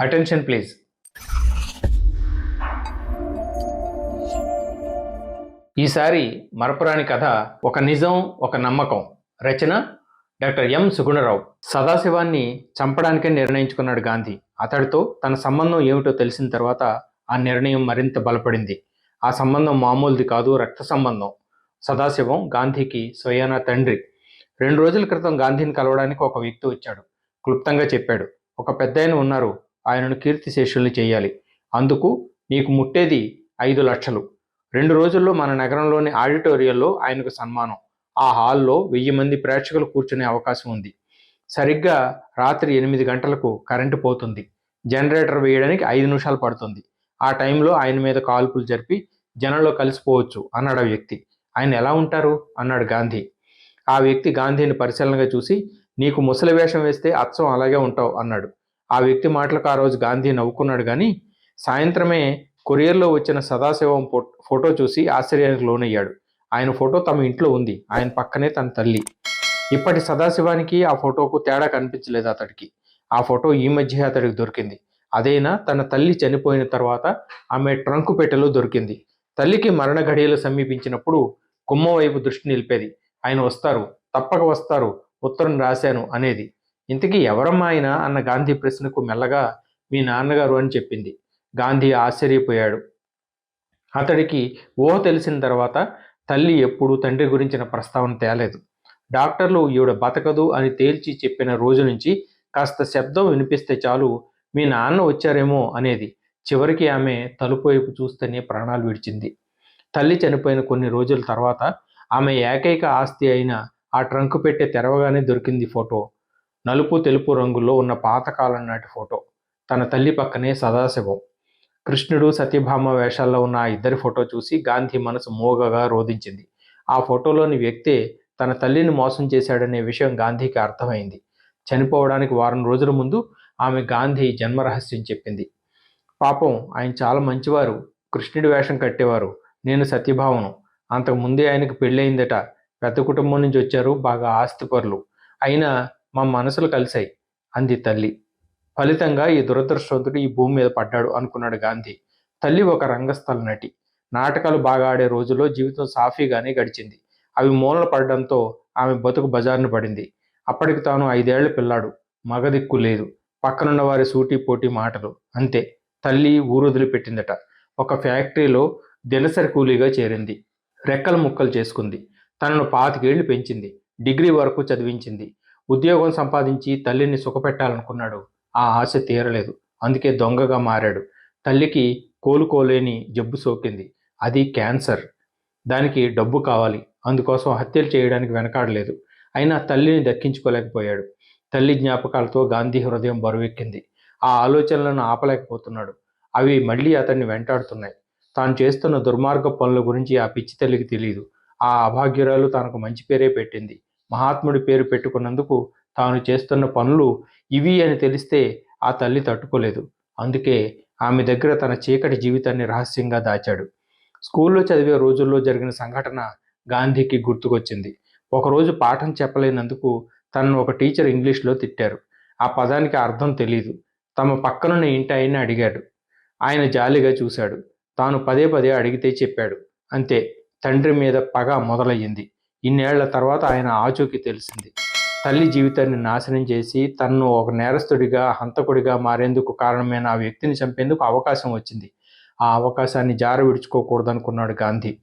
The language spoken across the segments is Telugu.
అటెన్షన్ ప్లీజ్ ఈసారి మరపురాని కథ ఒక నిజం ఒక నమ్మకం. రచన డాక్టర్ ఎం. సుగుణరావు. సదాశివాన్ని చంపడానికే నిర్ణయించుకున్నాడు గాంధీ. అతడితో తన సంబంధం ఏమిటో తెలిసిన తర్వాత ఆ నిర్ణయం మరింత బలపడింది. ఆ సంబంధం మామూలుది కాదు రక్త సంబంధం. సదాశివం గాంధీకి స్వయాన తండ్రి. రెండు రోజుల క్రితం గాంధీని కలవడానికి ఒక వ్యక్తి వచ్చాడు. క్లుప్తంగా చెప్పాడు. ఒక పెద్దాయన ఉన్నారు. ఆయనను కీర్తిశేషుల్ని చేయాలి. అందుకు నీకు ముట్టేది ఐదు లక్షలు. రెండు రోజుల్లో మన నగరంలోని ఆడిటోరియంలో ఆయనకు సన్మానం. ఆ హాల్లో వెయ్యి మంది ప్రేక్షకులు కూర్చునే అవకాశం ఉంది. సరిగ్గా రాత్రి ఎనిమిది గంటలకు కరెంటు పోతుంది. జనరేటర్ వేయడానికి ఐదు నిమిషాలు పడుతుంది. ఆ టైంలో ఆయన మీద కాల్పులు జరిపి జనంలో కలిసిపోవచ్చు అన్నాడు ఆ వ్యక్తి. ఆయన ఎలా ఉంటారు? అన్నాడు గాంధీ. ఆ వ్యక్తి గాంధీని పరిశీలనగా చూసి నీకు ముసలి వేషం వేస్తే అచ్చం అలాగే ఉంటావు అన్నాడు. ఆ వ్యక్తి మాటలకు ఆ రోజు గాంధీ నవ్వుకున్నాడు కానీ సాయంత్రమే కొరియర్లో వచ్చిన సదాశివం ఫోటో చూసి ఆశ్చర్యానికి లోనయ్యాడు. ఆయన ఫోటో తమ ఇంట్లో ఉంది. ఆయన పక్కనే తన తల్లి. ఇప్పటి సదాశివానికి ఆ ఫోటోకు తేడా కనిపించలేదు అతడికి. ఆ ఫోటో ఈ మధ్య అతడికి దొరికింది. అదైనా తన తల్లి చనిపోయిన తర్వాత ఆమె ట్రంకు పెట్టెలో దొరికింది. తల్లికి మరణ ఘడియలు సమీపించినప్పుడు కుమ్మ వైపు దృష్టి నిలిపేది. ఆయన వస్తారు. తప్పక వస్తారు. ఉత్తరం రాశాను అనేది. ఇంతకీ ఎవరమ్మా ఆయన అన్న గాంధీ ప్రశ్నకు మెల్లగా మీ నాన్నగారు అని చెప్పింది. గాంధీ ఆశ్చర్యపోయాడు. అతడికి ఊహ తెలిసిన తర్వాత తల్లి ఎప్పుడూ తండ్రి గురించిన ప్రస్తావన తేలేదు. డాక్టర్లు ఈవిడ బతకదు అని తేల్చి చెప్పిన రోజు నుంచి కాస్త శబ్దం వినిపిస్తే చాలు మీ నాన్న వచ్చారేమో అనేది చివరికి ఆమె తలుపు వైపు చూస్తేనే ప్రాణాలు విడిచింది. తల్లి చనిపోయిన కొన్ని రోజుల తర్వాత ఆమె ఏకైక ఆస్తి అయిన ఆ ట్రంక్ పెట్టే తెరవగానే దొరికింది ఫోటో. నలుపు తెలుపు రంగుల్లో ఉన్న పాతకాలం నాటి ఫోటో. తన తల్లి పక్కనే సదాశివం. కృష్ణుడు సత్యభామ వేషాల్లో ఉన్న ఆ ఇద్దరి ఫోటో చూసి గాంధీ మనసు మోగగా రోధించింది. ఆ ఫోటోలోని వ్యక్తే తన తల్లిని మోసం చేశాడనే విషయం గాంధీకి అర్థమైంది. చనిపోవడానికి వారం రోజుల ముందు ఆమె గాంధీ జన్మరహస్యం చెప్పింది. పాపం ఆయన చాలా మంచివారు. కృష్ణుడి వేషం కట్టేవారు. నేను సత్యభావను అంతకు ముందే ఆయనకు పెళ్ళయిందట. పెద్ద కుటుంబం నుంచి వచ్చారు. బాగా ఆస్తిపరులు. అయినా మా మనసులు కలిశాయి అంది తల్లి. ఫలితంగా ఈ దురదృష్టవంతుడు ఈ భూమి మీద పడ్డాడు అనుకున్నాడు గాంధీ. తల్లి ఒక రంగస్థల నటి. నాటకాలు బాగా ఆడే రోజుల్లో జీవితం సాఫీగానే గడిచింది. అవి మూలన పడడంతో ఆమె బతుకు బజారున పడింది. అప్పటికి తాను ఐదేళ్ళ పిల్లాడు. మగదిక్కు లేదు. పక్కనున్న వారి సూటి పోటీ మాటలు. అంతే. తల్లి ఊరొదిలి పెట్టిందట ఒక ఫ్యాక్టరీలో దినసరి కూలీగా చేరింది. రెక్కలు ముక్కలు చేసుకుంది. తనను పాతికేళ్ళు పెంచింది. డిగ్రీ వరకు చదివించింది. ఉద్యోగం సంపాదించి తల్లిని సుఖపెట్టాలనుకున్నాడు. ఆ ఆశ తీరలేదు. అందుకే దొంగగా మారాడు. తల్లికి కోలుకోలేని జబ్బు సోకింది. అది క్యాన్సర్. దానికి డబ్బు కావాలి. అందుకోసం హత్యలు చేయడానికి వెనకాడలేదు. అయినా తల్లిని దక్కించుకోలేకపోయాడు. తల్లి జ్ఞాపకాలతో గాంధీ హృదయం బరువెక్కింది. ఆ ఆలోచనలను ఆపలేకపోతున్నాడు. అవి మళ్ళీ అతన్ని వెంటాడుతున్నాయి. తాను చేస్తున్న దుర్మార్గ పనుల గురించి ఆ పిచ్చి తల్లికి తెలియదు ఆ అభాగ్యురాలు తనకు మంచి పేరే పెట్టింది. మహాత్ముడి పేరు పెట్టుకున్నందుకు తాను చేస్తున్న పనులు ఇవి అని తెలిస్తే ఆ తల్లి తట్టుకోలేదు. అందుకే ఆమె దగ్గర తన చీకటి జీవితాన్ని రహస్యంగా దాచాడు. స్కూల్లో చదివే రోజుల్లో జరిగిన సంఘటన గాంధీకి గుర్తుకొచ్చింది. ఒకరోజు పాఠం చెప్పలేనందుకు తనను ఒక టీచర్ ఇంగ్లీష్లో తిట్టారు. ఆ పదానికి అర్థం తెలియదు తమ పక్కనున్న ఇంటి ఆయన అడిగాడు. ఆయన జాలిగా చూశాడు. తాను పదే పదే అడిగితే చెప్పాడు. అంతే. తండ్రి మీద పగ మొదలయ్యింది. ఇన్నేళ్ళ తర్వాత ఆయన ఆచూకీ తెలిసింది. తల్లి జీవితాన్ని నాశనం చేసి తన్ను ఒక నేరస్తుడిగా హంతకుడిగా మారేందుకు కారణమైన ఆ వ్యక్తిని చంపేందుకు అవకాశం వచ్చింది. ఆ అవకాశాన్ని జార విడుచుకోకూడదనుకున్నాడు గాంధీ.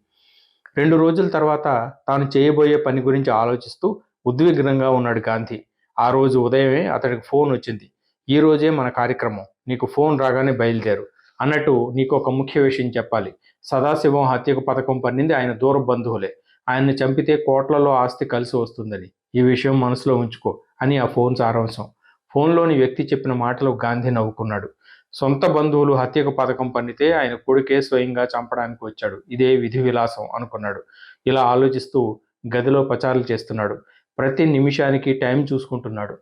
రెండు రోజుల తర్వాత తాను చేయబోయే పని గురించి ఆలోచిస్తూ ఉద్విగ్నంగా ఉన్నాడు గాంధీ. ఆ రోజు ఉదయమే అతడికి ఫోన్ వచ్చింది. ఈ రోజే మన కార్యక్రమం. నీకు ఫోన్ రాగానే బయలుదేరు. అన్నట్టు నీకు ఒక ముఖ్య విషయం చెప్పాలి. సదాశివం హత్యకు పథకం పన్నింది ఆయన దూర బంధువులే. ఆయన్ని చంపితే కోట్లలో ఆస్తి కలిసి వస్తుందని. ఈ విషయం మనసులో ఉంచుకో అని ఆ ఫోన్ సారాంశం. ఫోన్లోని వ్యక్తి చెప్పిన మాటలు గాంధీ నవ్వుకున్నాడు. సొంత బంధువులు హత్యకు పథకం పన్నితే ఆయన కొడుకే స్వయంగా చంపడానికి వచ్చాడు. ఇదే విధి విలాసం అనుకున్నాడు. ఇలా ఆలోచిస్తూ గదిలో పచారులు చేస్తున్నాడు. ప్రతి నిమిషానికి టైం చూసుకుంటున్నాడు.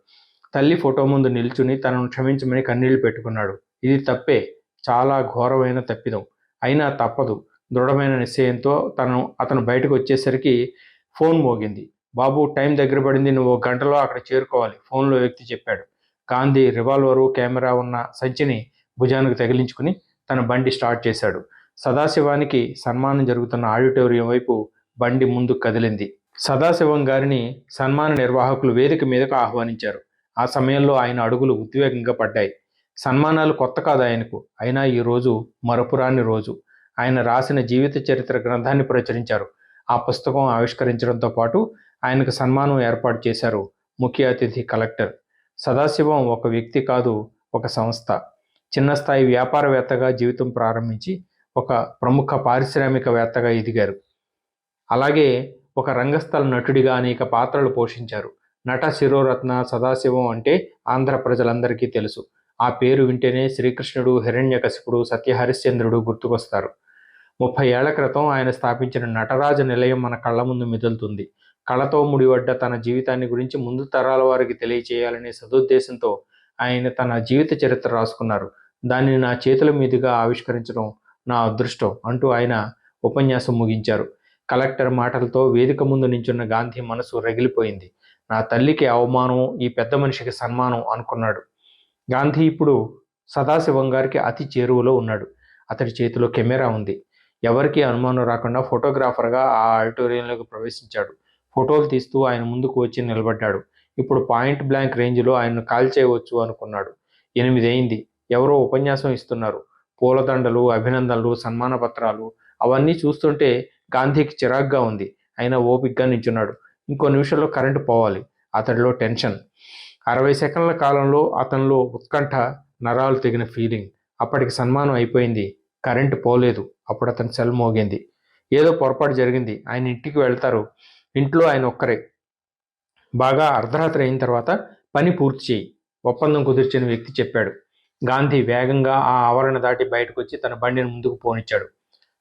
తల్లి ఫోటో ముందు నిల్చుని తనను క్షమించమని కన్నీళ్ళు పెట్టుకున్నాడు. ఇది తప్పే. చాలా ఘోరమైన తప్పిదం. అయినా తప్పదు. దృఢమైన నిశ్చయంతో తను అతను బయటకు వచ్చేసరికి ఫోన్ మోగింది. బాబు టైం దగ్గర పడింది నువ్వు ఒక గంటలో అక్కడ చేరుకోవాలి ఫోన్లో వ్యక్తి చెప్పాడు. గాంధీ రివాల్వరు కెమెరా ఉన్న సంచిని భుజానికి తగిలించుకుని తన బండి స్టార్ట్ చేశాడు. సదాశివానికి సన్మానం జరుగుతున్న ఆడిటోరియం వైపు బండి ముందుకు కదిలింది. సదాశివం గారిని సన్మాన నిర్వాహకులు వేదిక మీదకు ఆహ్వానించారు. ఆ సమయంలో ఆయన అడుగులు ఉద్వేగంగా పడ్డాయి. సన్మానాలు కొత్త కాదు ఆయనకు. అయినా ఈ రోజు మరపురాని రోజు. ఆయన రాసిన జీవిత చరిత్ర గ్రంథాన్ని ప్రచురించారు. ఆ పుస్తకం ఆవిష్కరించడంతో పాటు ఆయనకు సన్మానం ఏర్పాటు చేశారు ముఖ్య అతిథి కలెక్టర్. సదాశివం ఒక వ్యక్తి కాదు ఒక సంస్థ. చిన్న స్థాయి వ్యాపారవేత్తగా జీవితం ప్రారంభించి ఒక ప్రముఖ పారిశ్రామికవేత్తగా ఎదిగారు. అలాగే ఒక రంగస్థల నటుడిగా అనేక పాత్రలు పోషించారు. నట శిరోరత్న సదాశివం అంటే ఆంధ్ర ప్రజలందరికీ తెలుసు. ఆ పేరు వింటేనే శ్రీకృష్ణుడు హిరణ్యకశిపుడు సత్యహరిశ్చంద్రుడు గుర్తుకొస్తారు. ముప్పై ఏళ్ళ క్రితం ఆయన స్థాపించిన నటరాజ నిలయం మన కళ్ళ ముందు మెదులుతుంది కళతో ముడిపడ్డ తన జీవితాన్ని గురించి ముందు తరాల వారికి తెలియచేయాలనే సదుద్దేశంతో ఆయన తన జీవిత చరిత్ర రాసుకున్నారు. దానిని నా చేతుల మీదుగా ఆవిష్కరించడం నా అదృష్టం అంటూ ఆయన ఉపన్యాసం ముగించారు. కలెక్టర్ మాటలతో వేదిక ముందు నించున్న గాంధీ మనసు రగిలిపోయింది. నా తల్లికి అవమానం ఈ పెద్ద మనిషికి సన్మానం అనుకున్నాడు. గాంధీ ఇప్పుడు సదాశివం గారికి అతి చేరువలో ఉన్నాడు. అతడి చేతిలో కెమెరా ఉంది. ఎవరికి అనుమానం రాకుండా ఫోటోగ్రాఫర్గా ఆ ఆడిటోరియంలోకి ప్రవేశించాడు. ఫోటోలు తీస్తూ ఆయన ముందుకు వచ్చి నిలబడ్డాడు. ఇప్పుడు పాయింట్ బ్లాంక్ రేంజ్లో ఆయన్ను కాల్ చేయవచ్చు అనుకున్నాడు. ఎనిమిది అయింది ఎవరో ఉపన్యాసం ఇస్తున్నారు. పూలదండలు అభినందనలు సన్మాన పత్రాలు అవన్నీ చూస్తుంటే గాంధీకి చిరాగ్గా ఉంది. అయినా ఓపిక్గా నించున్నాడు. ఇంకో నిమిషంలో కరెంటు పోవాలి. అతడిలో టెన్షన్. అరవై సెకండ్ల కాలంలో అతనిలో ఉత్కంఠ నరాలు తెగిన ఫీలింగ్ అప్పటికి సన్మానం అయిపోయింది. కరెంటు పోలేదు. అప్పుడు అతని సెల్ మోగింది. ఏదో పొరపాటు జరిగింది. ఆయన ఇంటికి వెళ్తారు. ఇంట్లో ఆయన ఒక్కరే. బాగా అర్ధరాత్రి అయిన తర్వాత పని పూర్తి చేయి. ఒప్పందం కుదిర్చిన వ్యక్తి చెప్పాడు. గాంధీ వేగంగా ఆ ఆవరణ దాటి బయటకు వచ్చి తన బండిని ముందుకు పోనిచ్చాడు.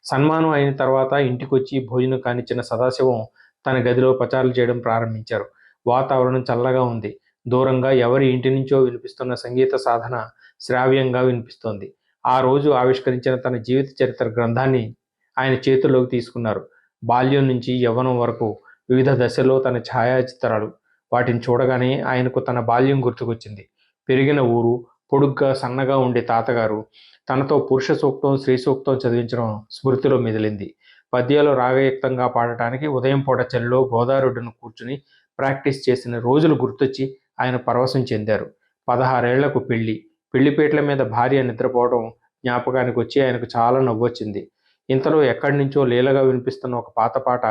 సన్మానం అయిన తర్వాత ఇంటికి వచ్చి భోజనం కానిచ్చిన సదాశివం తన గదిలో పచారులు చేయడం ప్రారంభించారు. వాతావరణం చల్లగా ఉంది. దూరంగా ఎవరి ఇంటి నుంచో వినిపిస్తున్న సంగీత సాధన శ్రావ్యంగా వినిపిస్తోంది. ఆ రోజు ఆవిష్కరించిన తన జీవిత చరిత్ర గ్రంథాన్ని ఆయన చేతుల్లోకి తీసుకున్నారు. బాల్యం నుంచి యవ్వనం వరకు వివిధ దశల్లో తన ఛాయాచిత్రాలు. వాటిని చూడగానే ఆయనకు తన బాల్యం గుర్తుకొచ్చింది. పెరిగిన ఊరు పొడుగ్గా సన్నగా ఉండే తాతగారు తనతో పురుష సూక్తం స్త్రీ సూక్తం చదివించడం స్మృతిలో మెదిలింది. పద్యాలు రాగయుక్తంగా పాడటానికి ఉదయం పూట చెల్లో గోదావరిడ్డును కూర్చుని ప్రాక్టీస్ చేసిన రోజులు గుర్తొచ్చి ఆయన పరవశం చెందారు. పదహారేళ్ళకు పెళ్ళి పెళ్ళిపేటల మీద భార్య నిద్రపోవడం జ్ఞాపకానికి వచ్చి ఆయనకు చాలా నవ్వొచ్చింది. ఇంతలో ఎక్కడి నుంచో లీలగా వినిపిస్తున్న ఒక పాత పాట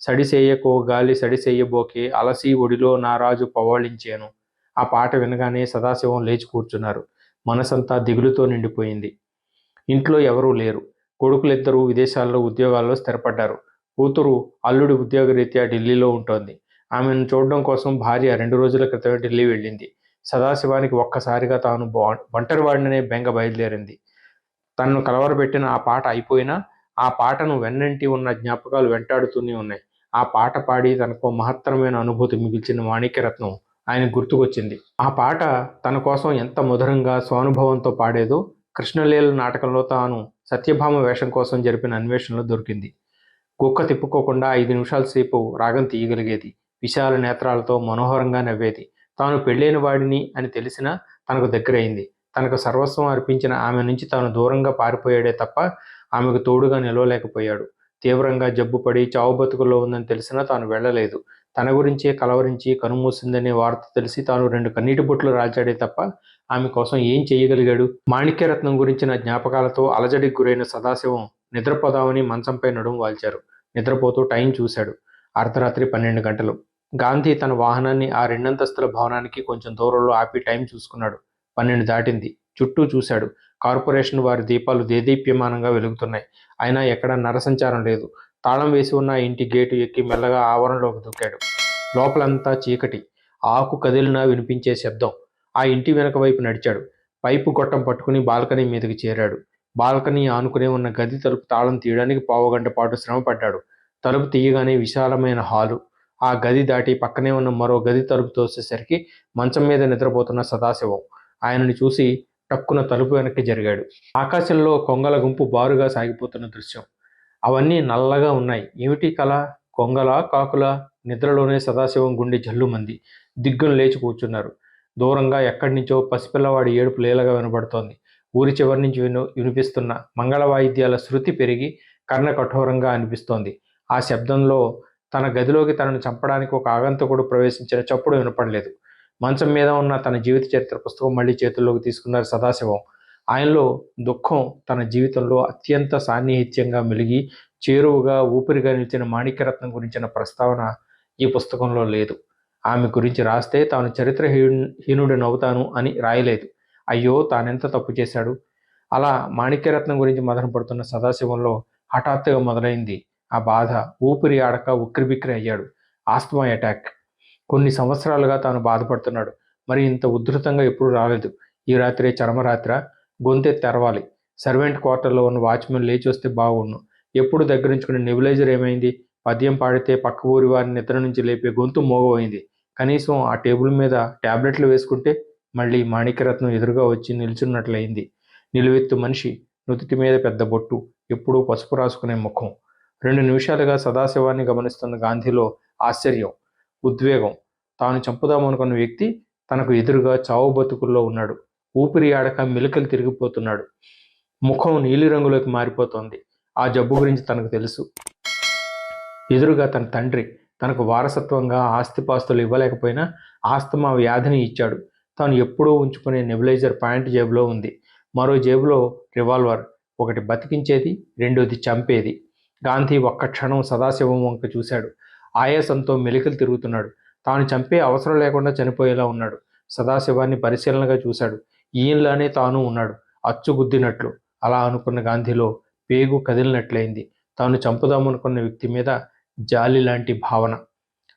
సడిసేయకో గాలి సడిసేయబోకే అలసి ఒడిలో నారాజు పవళించాను ఆ పాట వినగానే సదాశివం లేచి కూర్చున్నారు. మనసంతా దిగులుతో నిండిపోయింది. ఇంట్లో ఎవరూ లేరు. కొడుకులిద్దరూ విదేశాల్లో ఉద్యోగాల్లో స్థిరపడ్డారు. కూతురు అల్లుడి ఉద్యోగరీత్యా ఢిల్లీలో ఉంటోంది. ఆమెను చూడడం కోసం భార్య రెండు రోజుల క్రితమే ఢిల్లీ వెళ్ళింది. సదాశివానికి ఒక్కసారిగా తాను బా- ఒంటరివాడిననే బెంగ బయలుదేరింది. తనను కలవరపెట్టిన ఆ పాట అయిపోయినా ఆ పాటను వెన్నంటి ఉన్న జ్ఞాపకాలు వెంటాడుతూనే ఉన్నాయి. ఆ పాట పాడి తనకు మహత్తరమైన అనుభూతి మిగిల్చిన మాణిక్యరత్నం ఆయన గుర్తుకొచ్చింది. ఆ పాట తన కోసం ఎంత మధురంగా స్వానుభవంతో పాడేదో కృష్ణలీల నాటకంలో తాను సత్యభామ వేషం కోసం జరిపిన అన్వేషణలో దొరికింది. కుక్క తిప్పుకోకుండా ఐదు నిమిషాల సేపు రాగం తీయగలిగేది. విశాల నేత్రాలతో మనోహరంగా నవ్వేది. తాను పెళ్ళైన వాడిని అని తెలిసినా తనకు దగ్గరైంది. తనకు సర్వస్వం అర్పించిన ఆమె నుంచి తాను దూరంగా పారిపోయాడే తప్ప ఆమెకు తోడుగా నిలవలేకపోయాడు. తీవ్రంగా జబ్బుపడి చావు బతుకుల్లో ఉందని తెలిసినా తాను వెళ్ళలేదు. తన గురించే కలవరించి కనుమూసిందనే వార్త తెలిసి తాను రెండు కన్నీటి బొట్లు రాల్చాడే తప్ప ఆమె కోసం ఏం చేయగలిగాడు? మాణిక్యరత్నం గురించిన జ్ఞాపకాలతో అలజడికి గురైన సదాశివం నిద్రపోదామని మంచంపై నడుము వాల్చారు. నిద్రపోతూ టైం చూశాడు. అర్ధరాత్రి పన్నెండు గంటలు. గాంధీ తన వాహనాన్ని ఆ రెండంతస్తుల భవనానికి కొంచెం దూరంలో ఆపి టైం చూసుకున్నాడు. పన్నెండు దాటింది. చుట్టూ చూశాడు. కార్పొరేషన్ వారి దీపాలు దేదీప్యమానంగా వెలుగుతున్నాయి. అయినా ఎక్కడ నరసంచారం లేదు. తాళం వేసి ఉన్న ఆ ఇంటి గేటు ఎక్కి మెల్లగా ఆవరణలోకి దూకాడు. లోపలంతా చీకటి. ఆకు కదిలినా వినిపించే శబ్దం. ఆ ఇంటి వెనక వైపు నడిచాడు. పైపు గొట్టం పట్టుకుని బాల్కనీ మీదకి చేరాడు. బాల్కనీ ఆనుకునే ఉన్న గది తలుపు తాళం తీయడానికి పావుగంట పాటు శ్రమ పడ్డాడు తలుపు తీయగానే విశాలమైన హాలు. ఆ గది దాటి పక్కనే ఉన్న మరో గది తలుపు తోసేసరికి మంచం మీద నిద్రపోతున్న సదాశివం. ఆయనని చూసి టక్కున తలుపు వెనక్కి జరిగాడు. ఆకాశంలో కొంగల గుంపు బారుగా సాగిపోతున్న దృశ్యం. అవన్నీ నల్లగా ఉన్నాయి. ఏమిటి కళ కొంగల? కాకుల? నిద్రలోనే సదాశివం గుండె జల్లుమంది. దిగ్గును లేచి కూర్చున్నారు. దూరంగా ఎక్కడి నుంచో పసిపిల్లవాడి ఏడుపు లీలగా వినబడుతోంది. ఊరి చివరి నుంచి విను వినిపిస్తున్న మంగళ వాయిద్యాల శృతి పెరిగి కర్ణ కఠోరంగా అనిపిస్తోంది. ఆ శబ్దంలో తన గదిలోకి తనను చంపడానికి ఒక ఆగంతకుడు ప్రవేశించిన చప్పుడు వినపడలేదు. మంచం మీద ఉన్న తన జీవిత చరిత్ర పుస్తకం మళ్ళీ చేతుల్లోకి తీసుకున్నారు సదాశివం. ఆయనలో దుఃఖం తన జీవితంలో అత్యంత సాన్నిహిత్యంగా మెలిగి చేరువుగా ఊపిరిగా నిలిచిన మాణిక్యరత్నం గురించిన ప్రస్తావన ఈ పుస్తకంలో లేదు. ఆమె గురించి రాస్తే తాను చరిత్ర హీనుడు నవ్వుతాను అని రాయలేదు. అయ్యో తానెంత తప్పు చేశాడు? అలా మాణిక్యరత్నం గురించి మదన పడుతున్న సదాశివంలో హఠాత్తుగా మొదలైంది. ఆ బాధ ఊపిరి ఆడక ఉక్కిరిబిక్కిరి అయ్యాడు. ఆస్తమా అటాక్ కొన్ని సంవత్సరాలుగా తాను బాధపడుతున్నాడు. మరి ఇంత ఉధృతంగా ఎప్పుడు రాలేదు. ఈ రాత్రి చరమరాత్ర. గొంతె తెరవాలి. సర్వెంట్ క్వార్టర్లో ఉన్న వాచ్మెన్ లేచి వస్తే బాగుండు. ఎప్పుడు దగ్గరించుకునే నెబులైజర్ ఏమైంది? పద్యం పాడితే పక్క ఊరి వారిని నిద్ర నుంచి లేపే గొంతు మోగపోయింది కనీసం ఆ టేబుల్ మీద ట్యాబ్లెట్లు వేసుకుంటే మళ్ళీ మాణిక్యరత్నం ఎదురుగా వచ్చి నిల్చున్నట్లయింది. నిలువెత్తు మనిషి నుదుటి మీద పెద్ద బొట్టు ఎప్పుడూ పసుపు రాసుకునే ముఖం. రెండు నిమిషాలుగా సదాశివాన్ని గమనిస్తున్న గాంధీలో ఆశ్చర్యం ఉద్వేగం. తాను చంపుదామనుకున్న వ్యక్తి తనకు ఎదురుగా చావు బతుకుల్లో ఉన్నాడు. ఊపిరి ఆడక మెలికలు తిరిగిపోతున్నాడు. ముఖం నీలిరంగులోకి మారిపోతోంది. ఆ జబ్బు గురించి తనకు తెలుసు. ఎదురుగా తన తండ్రి తనకు వారసత్వంగా ఆస్తిపాస్తులు ఇవ్వలేకపోయినా ఆస్తమా వ్యాధిని ఇచ్చాడు. తాను ఎప్పుడూ ఉంచుకునే నెబులైజర్ పాయింట్ జేబులో ఉంది. మరో జేబులో రివాల్వర్ ఒకటి బతికించేది రెండోది చంపేది. గాంధీ ఒక్క క్షణం సదాశివం వంక చూశాడు. ఆయాసంతో మెలికలు తిరుగుతున్నాడు. తాను చంపే అవసరం లేకుండా చనిపోయేలా ఉన్నాడు. సదాశివాన్ని పరిశీలనగా చూశాడు. ఈయనలానే తాను ఉన్నాడు. అచ్చుగుద్దినట్లు. అలా అనుకున్న గాంధీలో పేగు కదిలినట్లయింది. తాను చంపుదామనుకున్న వ్యక్తి మీద జాలి లాంటి భావన.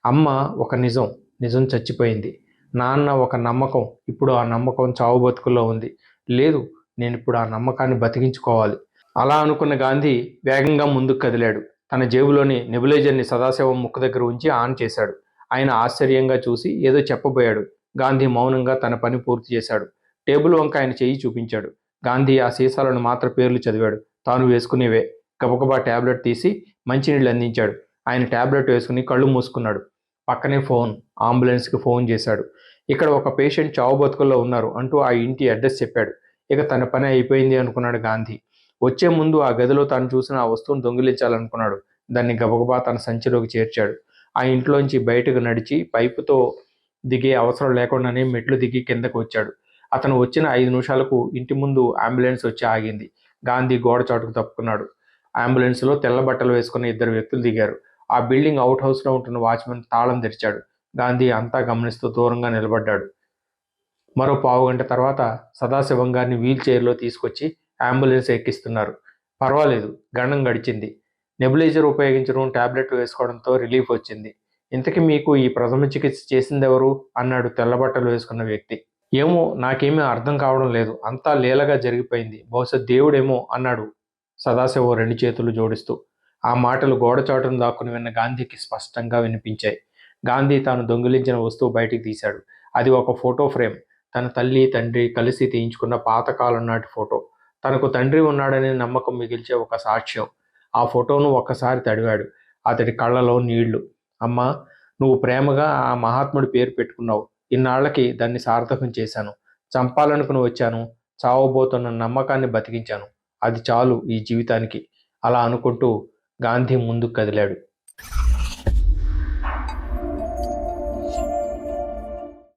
అమ్మ ఒక నిజం. నిజం చచ్చిపోయింది. నాన్న ఒక నమ్మకం. ఇప్పుడు ఆ నమ్మకం చావు బతుకుల్లో ఉంది. లేదు నేను ఇప్పుడు ఆ నమ్మకాన్ని బతికించుకోవాలి. అలా అనుకున్న గాంధీ వేగంగా ముందుకు కదిలాడు. తన జేబులోని నెబులైజర్ని సదాశివం ముక్క దగ్గర ఉంచి ఆన్ చేశాడు. ఆయన ఆశ్చర్యంగా చూసి ఏదో చెప్పబోయాడు. గాంధీ మౌనంగా తన పని పూర్తి చేశాడు. టేబుల్ వంక ఆయన చెయ్యి చూపించాడు. గాంధీ ఆ సీసాలను మాత్ర పేర్లు చదివాడు. తాను వేసుకునేవే. గబగబా ట్యాబ్లెట్ తీసి మంచినీళ్ళు అందించాడు. ఆయన ట్యాబ్లెట్ వేసుకుని కళ్ళు మూసుకున్నాడు. పక్కనే ఫోన్ అంబులెన్స్కి ఫోన్ చేశాడు. ఇక్కడ ఒక పేషెంట్ చావు బతుకుల్లో ఉన్నారు అంటూ ఆ ఇంటి అడ్రస్ చెప్పాడు. ఇక తన పని అయిపోయింది అనుకున్నాడు గాంధీ. వచ్చే ముందు ఆ గదిలో తాను చూసిన ఆ వస్తువును దొంగిలించాలనుకున్నాడు. దాన్ని గబగబా తన సంచిలోకి చేర్చాడు. ఆ ఇంట్లోంచి బయటకు నడిచి పైపుతో దిగే అవసరం లేకుండానే మెట్లు దిగి కిందకు వచ్చాడు. అతను వచ్చిన ఐదు నిమిషాలకు ఇంటి ముందు అంబులెన్స్ వచ్చి ఆగింది. గాంధీ గోడ చాటుకు తప్పుకున్నాడు. అంబులెన్స్లో తెల్ల బట్టలు వేసుకున్న ఇద్దరు వ్యక్తులు దిగారు. ఆ బిల్డింగ్ అవుట్ హౌస్లో ఉంటున్న వాచ్మెన్ తాళం తెరిచాడు. గాంధీ అంతా గమనిస్తూ దూరంగా నిలబడ్డాడు. మరో పావు గంట తర్వాత సదాశివం గారిని వీల్ చైర్లో తీసుకొచ్చి అంబులెన్స్ ఎక్కిస్తున్నారు. పర్వాలేదు గండం గడిచింది. నెబులైజర్ ఉపయోగించడం టాబ్లెట్లు వేసుకోవడంతో రిలీఫ్ వచ్చింది. ఇంతకీ మీకు ఈ ప్రథమ చికిత్స చేసిందెవరు? అన్నాడు తెల్లబట్టలు వేసుకున్న వ్యక్తి. ఏమో నాకేమీ అర్థం కావడం లేదు. అంతా లీలగా జరిగిపోయింది. బహుశా దేవుడేమో అన్నాడు సదాశివం రెండు చేతులు జోడిస్తూ. ఆ మాటలు గోడచాటును దాక్కుని విన్న గాంధీకి స్పష్టంగా వినిపించాయి. గాంధీ తాను దొంగిలించిన వస్తువు బయటికి తీశాడు. అది ఒక ఫోటో ఫ్రేమ్. తన తల్లి తండ్రి కలిసి తీయించుకున్న పాతకాలం నాటి ఫోటో. తనకు తండ్రి ఉన్నాడనే నమ్మకం మిగిల్చే ఒక సాక్ష్యం. ఆ ఫోటోను ఒక్కసారి తడివాడు. అతడి కళ్ళలో నీళ్ళు. అమ్మా నువ్వు ప్రేమగా ఆ మహాత్ముడి పేరు పెట్టుకున్నావు. ఇన్నాళ్ళకి దాన్ని సార్థకం చేశాను. చంపాలనుకుని వచ్చాను. చావబోతున్న నమ్మకాన్ని బతికించాను. అది చాలు ఈ జీవితానికి. అలా అనుకుంటూ గాంధీ ముందుకు కదిలాడు.